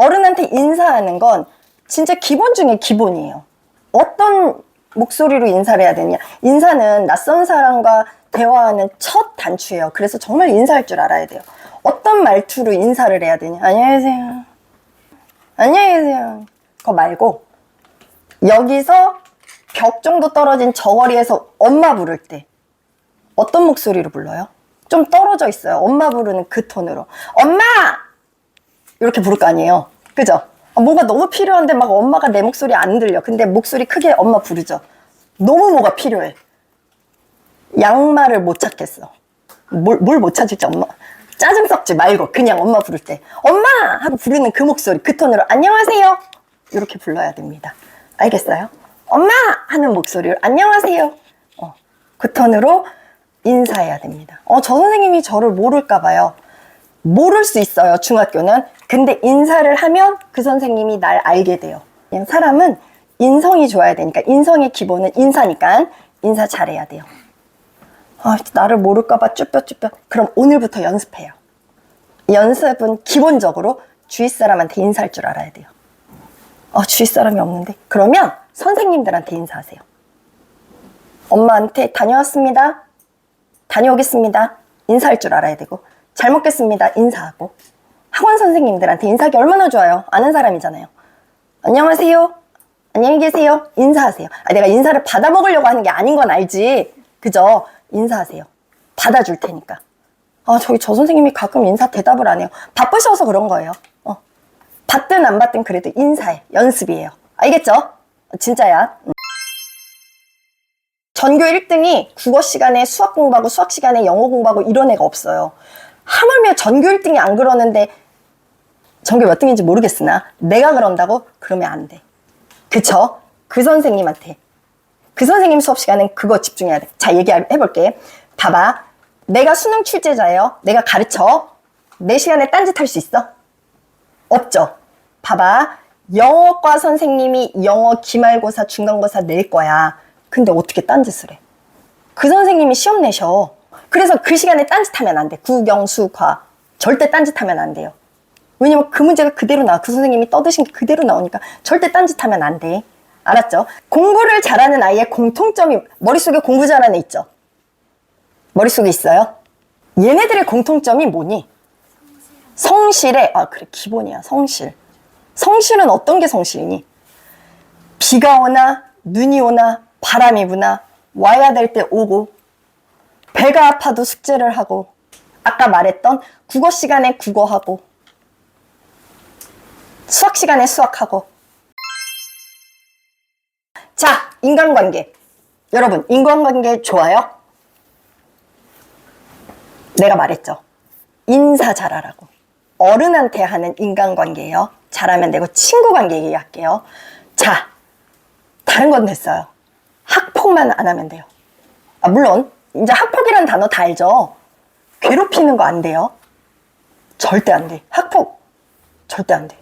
어른한테 인사하는 건 진짜 기본 중에 기본이에요. 어떤 목소리로 인사를 해야 되냐? 인사는 낯선 사람과 대화하는 첫 단추예요. 그래서 정말 인사할 줄 알아야 돼요. 어떤 말투로 인사를 해야 되냐? 안녕하세요. 안녕히 계세요. 그거 말고 여기서 벽 정도 떨어진 저거리에서 엄마 부를 때 어떤 목소리로 불러요? 좀 떨어져 있어요. 엄마 부르는 그 톤으로. 엄마! 이렇게 부를 거 아니에요. 그죠? 아, 뭔가 너무 필요한데 막 엄마가 내 목소리 안 들려. 근데 목소리 크게 엄마 부르죠. 너무 뭐가 필요해. 양말을 못 찾겠어. 뭘, 뭘못 찾을지 엄마. 짜증 섞지 말고 그냥 엄마 부를 때 엄마! 하고 부르는 그 목소리 그 톤으로 안녕하세요. 이렇게 불러야 됩니다. 알겠어요? 엄마! 하는 목소리로 안녕하세요. 어, 그 톤으로 인사해야 됩니다. 어, 저 선생님이 저를 모를까 봐요. 모를 수 있어요, 중학교는. 근데 인사를 하면 그 선생님이 날 알게 돼요. 그냥 사람은 인성이 좋아야 되니까, 인성의 기본은 인사니까 인사 잘해야 돼요. 아, 나를 모를까봐 쭈뼛쭈뼛. 그럼 오늘부터 연습해요. 연습은 기본적으로 주위 사람한테 인사할 줄 알아야 돼요. 어, 주위 사람이 없는데? 그러면 선생님들한테 인사하세요. 엄마한테 다녀왔습니다. 다녀오겠습니다. 인사할 줄 알아야 되고. 잘 먹겠습니다. 인사하고. 학원 선생님들한테 인사하기 얼마나 좋아요. 아는 사람이잖아요. 안녕하세요. 안녕히 계세요. 인사하세요. 아, 내가 인사를 받아 먹으려고 하는 게 아닌 건 알지. 그죠? 인사하세요. 받아줄 테니까. 아, 저기 저 선생님이 가끔 인사 대답을 안 해요. 바쁘셔서 그런 거예요. 어. 받든 안 받든 그래도 인사해. 연습이에요. 알겠죠? 진짜야. 음. 전교 1등이 국어 시간에 수학 공부하고 수학 시간에 영어 공부하고 이런 애가 없어요. 하물며 전교 1등이 안 그러는데 전교 몇 등인지 모르겠으나 내가 그런다고 그러면 안 돼. 그쵸? 그 선생님한테 그 선생님 수업 시간엔 그거 집중해야 돼. 자, 얘기해 볼게. 봐봐. 내가 수능 출제자예요. 내가 가르쳐. 내 시간에 딴짓 할 수 있어? 없죠. 봐봐. 영어과 선생님이 영어 기말고사, 중간고사 낼 거야. 근데 어떻게 딴짓을 해? 그 선생님이 시험 내셔. 그래서 그 시간에 딴짓하면 안 돼. 국영, 수과. 절대 딴짓하면 안 돼요. 왜냐면 그 문제가 그대로 나와. 그 선생님이 떠드신 게 그대로 나오니까 절대 딴짓하면 안 돼. 알았죠? 공부를 잘하는 아이의 공통점이 머릿속에 공부 잘하는 애 있죠? 머릿속에 있어요? 얘네들의 공통점이 뭐니? 성실에, 아, 그래, 기본이야, 성실. 성실은 어떤 게 성실이니? 비가 오나, 눈이 오나, 바람이 부나, 와야 될 때 오고, 배가 아파도 숙제를 하고, 아까 말했던 국어 시간에 국어하고, 수학 시간에 수학하고. 자, 인간관계. 여러분, 인간관계 좋아요? 내가 말했죠. 인사 잘하라고. 어른한테 하는 인간관계예요. 잘하면 되고 친구 관계 얘기할게요. 자, 다른 건 됐어요. 학폭만 안 하면 돼요. 아, 물론 이제 학폭이라는 단어 다 알죠. 괴롭히는 거 안 돼요. 절대 안 돼. 학폭 절대 안 돼.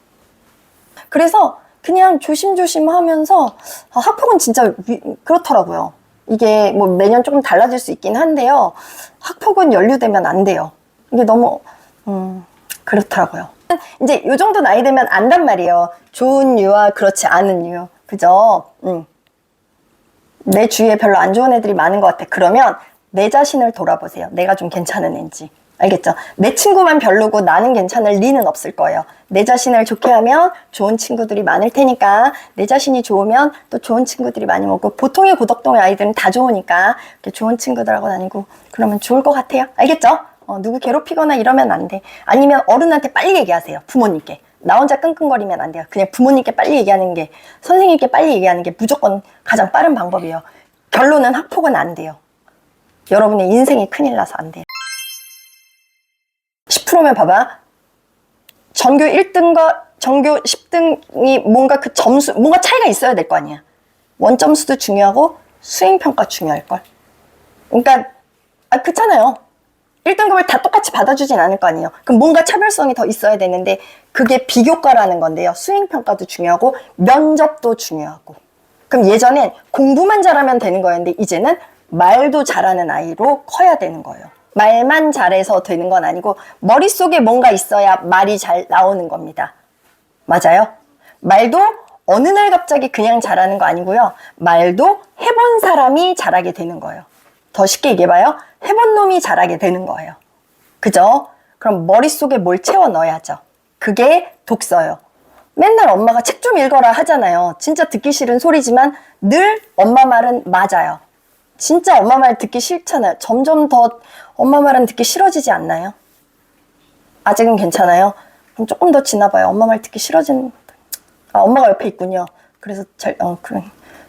그래서 그냥 조심조심 하면서 아, 학폭은 진짜 위- 그렇더라고요. 이게 뭐 매년 조금 달라질 수 있긴 한데요. 학폭은 연루되면 안 돼요. 이게 너무 음, 그렇더라고요. 이제 요 정도 나이 되면 안단 말이에요. 좋은 유와 그렇지 않은 유. 그죠? 음. 내 주위에 별로 안 좋은 애들이 많은 것 같아. 그러면 내 자신을 돌아보세요. 내가 좀 괜찮은 애인지. 알겠죠? 내 친구만 별로고 나는 괜찮을 리는 없을 거예요. 내 자신을 좋게 하면 좋은 친구들이 많을 테니까 내 자신이 좋으면 또 좋은 친구들이 많이 먹고 보통의 고덕동의 아이들은 다 좋으니까 이렇게 좋은 친구들하고 다니고 그러면 좋을 것 같아요. 알겠죠? 어, 누구 괴롭히거나 이러면 안 돼. 아니면 어른한테 빨리 얘기하세요. 부모님께. 나 혼자 끙끙거리면 안 돼요. 그냥 부모님께 빨리 얘기하는 게, 선생님께 빨리 얘기하는 게 무조건 가장 빠른 방법이에요. 결론은 학폭은 안 돼요. 여러분의 인생이 큰일 나서 안 돼요. 10%면 봐봐. 전교 1등과 전교 10등이 뭔가 그 점수, 뭔가 차이가 있어야 될 거 아니야. 원점수도 중요하고 수행평가 중요할걸. 그러니까, 아, 그렇잖아요. 1등급을 다 똑같이 받아주진 않을 거 아니에요. 그럼 뭔가 차별성이 더 있어야 되는데 그게 비교과라는 건데요. 수행평가도 중요하고 면접도 중요하고. 그럼 예전엔 공부만 잘하면 되는 거였는데 이제는 말도 잘하는 아이로 커야 되는 거예요. 말만 잘해서 되는 건 아니고 머릿속에 뭔가 있어야 말이 잘 나오는 겁니다. 맞아요. 말도 어느 날 갑자기 그냥 잘하는 거 아니고요. 말도 해본 사람이 잘하게 되는 거예요. 더 쉽게 얘기해봐요. 해본 놈이 잘하게 되는 거예요. 그죠? 그럼 머릿속에 뭘 채워 넣어야죠. 그게 독서요. 맨날 엄마가 책 좀 읽어라 하잖아요. 진짜 듣기 싫은 소리지만 늘 엄마 말은 맞아요. 진짜 엄마 말 듣기 싫잖아요. 점점 더 엄마 말은 듣기 싫어지지 않나요? 아직은 괜찮아요. 그럼 조금 더 지나봐요. 엄마 말 듣기 싫어진. 아 엄마가 옆에 있군요. 그래서 잘 어, 그래.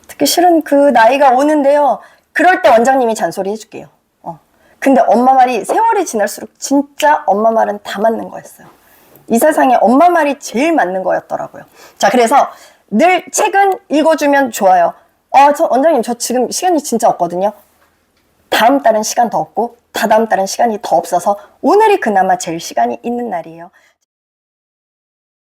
듣기 싫은 그 나이가 오는데요. 그럴 때 원장님이 잔소리 해줄게요. 어. 근데 엄마 말이 세월이 지날수록 진짜 엄마 말은 다 맞는 거였어요. 이 세상에 엄마 말이 제일 맞는 거였더라고요. 자, 그래서 늘 책은 읽어주면 좋아요. 아, 저 원장님 저 지금 시간이 진짜 없거든요. 다음 달은 시간 더 없고 다다음 달은 시간이 더 없어서 오늘이 그나마 제일 시간이 있는 날이에요.